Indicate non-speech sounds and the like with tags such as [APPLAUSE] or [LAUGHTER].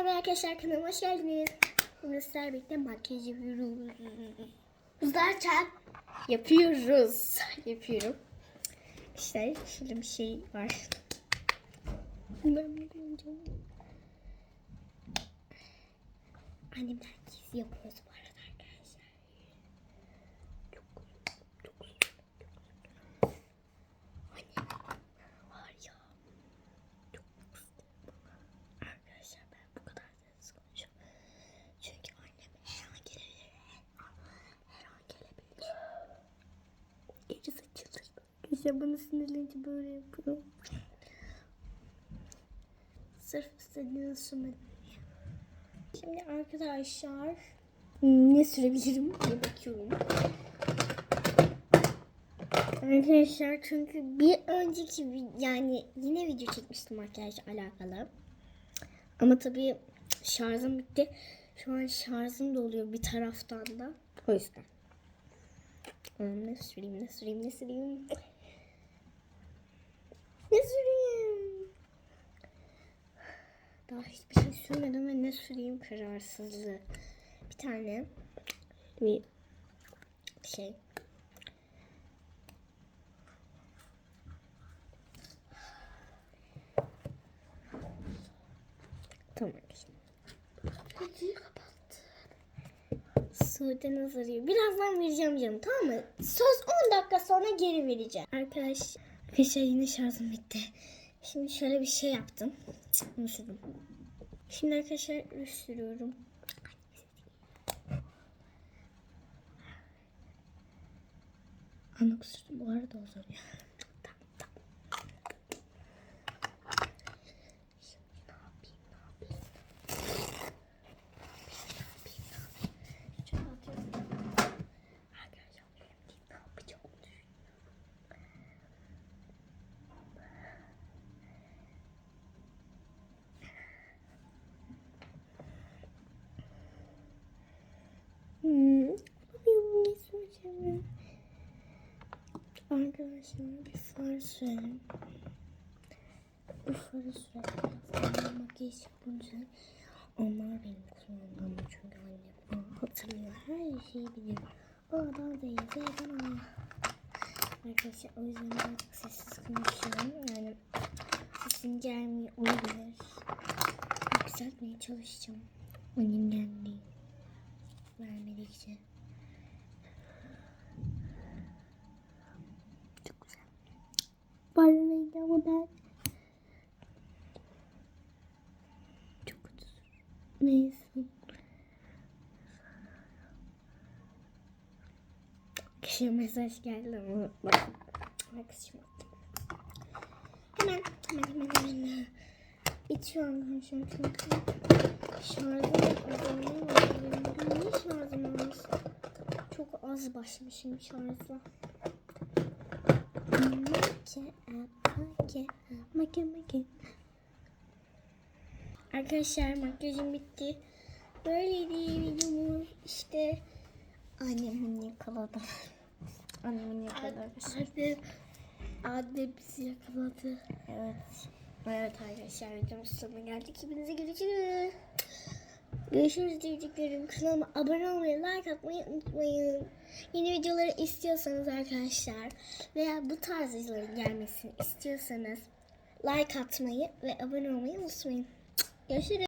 Merhaba arkadaşlar kanalıma hoş geldiniz. Bugün sizlerle birlikte makyaj yapıyoruz. Uzarken Yapıyoruz. Yapıyorum. İşte şöyle bir şey var. Annemden gizli yapıyoruz bu arada arkadaşlar. Çok çok Annem var ya. Çok kızdı bana. Arkadaşlar ben bu kadar sessiz konuşuyorum. Çünkü annem her an gelebilir. Her an gelebilir. Gece saçılır. Gece bana sinirlenince böyle yapıyorum. Sırf istediğini sürmedim. Şimdi arkadaşlar ne sürebilirim diye bakıyorum. Arkadaşlar çünkü bir önceki yani yine video çekmiştim makyajla alakalı. Ama tabii şarjım bitti. Şu an şarjım doluyor bir taraftan da. O yüzden. Ne süreyim, ne süreyim, ne süreyim? Ne süreyim? Daha hiçbir şey sürmedim ve ne süreyim kararsızlığı. Bir tane bir şey. Tamam. kutuyu kapattı. Sude. Birazdan vereceğim canım tamam mı? Söz 10 dakika sonra geri vereceğim. Arkadaş, arkadaşlar yine şarjım bitti. Şimdi şöyle bir şey yaptım. Bunu. Şimdi arkadaşlar ruj sürüyorum. Anlık sürdüm. Bu arada o zor ya. Tamam, tamam. Şimdi ne yapayım, ne yapayım? Şöyle atıyorum. Arkadaşlar benim değil, ne yapacağım onu düşünüyorum. Hmm. Yapıyorum, ne söyleyeceğim ben? Arkadaşlar bir far sürelim. Bu farı sürelim. Makyaj yapınca onlar benim kullandığım çünkü annem hatırlıyor. Her şeyi biliyor. O adam değil. Zeydan ama. Arkadaşlar o yüzden birazcık sessiz konuşuyorum. Yani sesim gelmiyor olabilir. Yükseltmeye çalışacağım. Annem geldi. Vermedikçe. Çok güzel. Parlaydı ama ben. Çok kötü. Neyse. Kişiye mesaj geldi ama bak. Bak şimdi. Hemen hemen hemen hemen. Bitiyor arkadaşlar çünkü şarjım başladı. Niye şarjım az? Çok az başlamışım şarjla. Make make make make. Arkadaşlar makyajım bitti. Böyleydi videomuz. İşte annemin yakaladı. [LAUGHS] Annemin yakaladı. Anne, anne bizi yakaladı. Evet. Evet arkadaşlar videomuz sonuna geldik. Hepinize görüşürüz. Görüşürüz diyeceklerim. Kanalıma abone olmayı, like atmayı unutmayın. Yeni videoları istiyorsanız arkadaşlar veya bu tarz videoların gelmesini istiyorsanız like atmayı ve abone olmayı unutmayın. Görüşürüz.